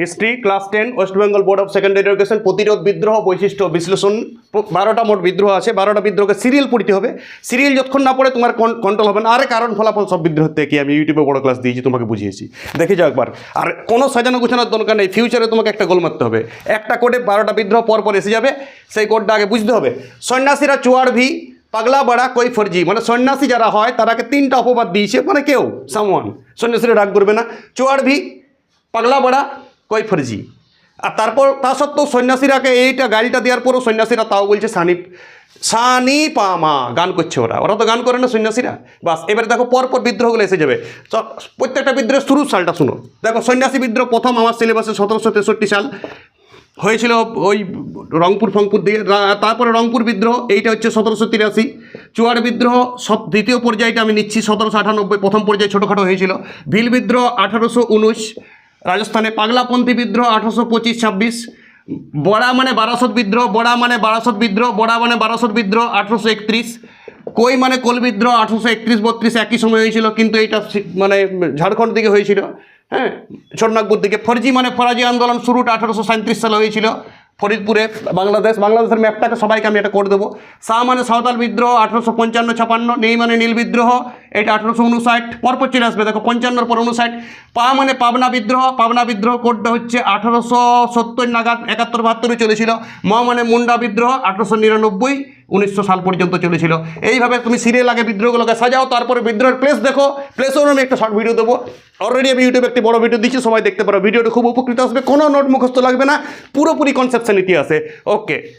History class ten West Bengal board of secondary education প্রতিরোধ বিদ্রোহ বৈশিষ্ট্য, বিশ্লেষণ বারোটা মোট বিদ্রোহ আছে, বারোটা বিদ্রোহকে সিরিয়াল পড়তে হবে। সিরিয়াল যতক্ষণ না পড়ে, তোমার কন্ট্রোল হবে না। আরে কারণ ফলাফল সব বিদ্রোহ থেকে আমি ইউটিউবে বড় ক্লাস দিয়েছি, তোমাকে বুঝিয়েছি। দেখে যাও একবার। আর কোনো সাজানো গুছানোর দরকার নেই ফিউচারে তোমাকে একটা গোল মারতে হবে। একটা কোডে বারোটা বিদ্রোহ পর পর এসে যাবে, সেই কোডটা আগে বুঝতে হবে। সন্ন্যাসীরা চুয়ার ভি, পাগলা, বাড়া কই ফর্জি মানে সন্ন্যাসী যারা হয়, তারাকে তিনটা অপবাদ দিয়েছে মানে কেউ সামওয়ান সন্ন্যাসীরা রাগ করবে না। চুয়ার ভি, পাগলা, বাড়া কই ফর্জি? আর তারপর তা সত্ত্বেও সন্ন্যাসীরাকে এইটা গাড়িটা দেওয়ার পরও সন্ন্যাসীরা তাও বলছে, সানি সানি পামা। গান করছে ওরা। ওরা তো গান করে না সন্ন্যাসীরা। বাস, এবারে দেখো পরপর বিদ্রোহগুলো এসে যাবে। প্রত্যেকটা বিদ্রোহের শুরু সালটা শুনো। দেখো সন্ন্যাসী বিদ্রোহ প্রথম আমার সিলেবাসে সতেরোশো তেষট্টি সাল হয়েছিল ওই রংপুর, ফংপুর দিয়ে। তারপরে রংপুর বিদ্রোহ, এইটা হচ্ছে সতেরোশো তিরাশি। চুয়ার বিদ্রোহ, সব দ্বিতীয় পর্যায়টা আমি নিচ্ছি, সতেরোশো আটানব্বই প্রথম পর্যায়ে ছোটোখাটো হয়েছিল। ভিল বিদ্রোহ, আঠারোশো উনিশ। রাজস্থানে পাগলাপন্থী বিদ্রোহ আঠারোশো পঁচিশ ছাব্বিশ। বড়া মানে বারাসত বিদ্রোহ, বড়া মানে বারাসত বিদ্রোহ, বড়া মানে বারাসত বিদ্রোহ আঠারোশো একত্রিশ। কই মানে কোল বিদ্রোহ আঠারোশো একত্রিশ বত্রিশ একই সময় হয়েছিল, কিন্তু সি- মানে ঝাড়খণ্ড দিকে হয়েছিল হ্যাঁ? ছোটনাগপুর দিকে। ফরজি মানে ফরাজি আন্দোলন শুরুটা আঠারোশো সাঁত্রিশ সালে হয়েছিল ফরিদপুরে, বাংলাদেশ বাংলাদেশের ম্যাপটাকে সবাইকে আমি এটা করে দেবো। শাহ মানে সাঁওতাল বিদ্রোহ আঠারোশো পঞ্চান্ন ছাপান্ন, নেই মানে নীল বিদ্রোহ। এটা আঠারোশো উনষাট, পরপর চলে আসবে। দেখো পঞ্চান্নর পর উনষাট। পা মানে পাবনা বিদ্রোহ। পাবনা বিদ্রোহ কোডটা হচ্ছে আঠারোশো সত্তর নাগাদ একাত্তর বাহাত্তরে চলেছিল। ম মানে মুন্ডা বিদ্রোহ, আঠারোশো নিরানব্বই, উনিশশো সাল পর্যন্ত চলেছিল। এইভাবে তুমি সিরিয়াল আগে বিদ্রোহগুলোকে সাজাও, তারপরে বিদ্রোহের প্লেস দেখো। প্লেসেও আমি একটা শর্ট ভিডিও দেবো। অলরেডি আমি ইউটিউবে একটি বড় ভিডিও দিচ্ছি, সবাই দেখতে পারো। ভিডিওটা খুব উপকৃত আসবে, কোনো নোট মুখস্থ লাগবে না। পুরোপুরি কনসেপশন ইতিহাসে ওকে